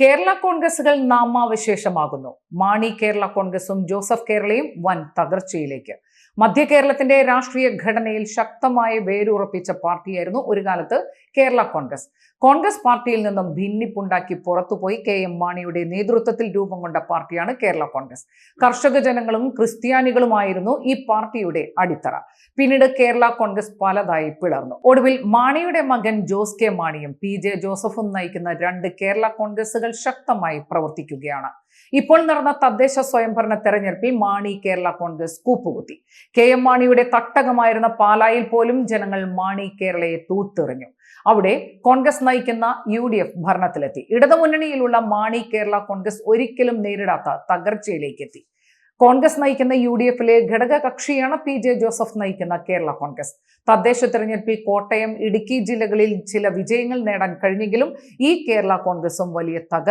കേരള കോൺഗ്രസുകൾ നാമാവശേഷമാകുന്നു. മാണി കേരള കോൺഗ്രസും ജോസഫ് കേരളയും വൻ തകർച്ചയിലേക്ക്. മധ്യ കേരളത്തിന്റെ രാഷ്ട്രീയ ഘടനയിൽ ശക്തമായ വേരുറപ്പിച്ച പാർട്ടിയായിരുന്നു ഒരു കാലത്ത് കേരള കോൺഗ്രസ്. കോൺഗ്രസ് പാർട്ടിയിൽ നിന്നും ഭിന്നിപ്പുണ്ടാക്കി പുറത്തുപോയി കെ എം മാണിയുടെ നേതൃത്വത്തിൽ രൂപം കൊണ്ട പാർട്ടിയാണ് കേരള കോൺഗ്രസ്. കർഷക ജനങ്ങളും ക്രിസ്ത്യാനികളുമായിരുന്നു ഈ പാർട്ടിയുടെ അടിത്തറ. പിന്നീട് കേരള കോൺഗ്രസ് പലതായി പിളർന്നു. ഒടുവിൽ മാണിയുടെ മകൻ ജോസ് കെ മാണിയും പി ജെ ജോസഫും നയിക്കുന്ന രണ്ട് കേരള കോൺഗ്രസുകൾ ശക്തമായി പ്രവർത്തിക്കുകയാണ്. ഇപ്പോൾ നടന്ന തദ്ദേശ സ്വയംഭരണ തെരഞ്ഞെടുപ്പിൽ മാണി കേരള കോൺഗ്രസ് കൂപ്പുകുത്തി. കെ എം മാണിയുടെ തട്ടകമായിരുന്ന പാലായിൽ പോലും ജനങ്ങൾ മാണി കേരളയെ തൂത്തെറിഞ്ഞു. അവിടെ കോൺഗ്രസ് നയിക്കുന്ന യു ഡി എഫ് ഭരണത്തിലെത്തി. ഇടതുമുന്നണിയിലുള്ള മാണി കേരള കോൺഗ്രസ് ഒരിക്കലും നേരിടാത്ത തകർച്ചയിലേക്ക് എത്തി. കോൺഗ്രസ് നയിക്കുന്ന യു ഡി എഫിലെ ഘടക കക്ഷിയാണ് പി ജെ ജോസഫ് നയിക്കുന്ന കേരള കോൺഗ്രസ്. തദ്ദേശ തെരഞ്ഞെടുപ്പിൽ കോട്ടയം ഇടുക്കി ജില്ലകളിൽ ചില വിജയങ്ങൾ നേടാൻ കഴിഞ്ഞെങ്കിലും ഈ കേരള കോൺഗ്രസും വലിയ തകർ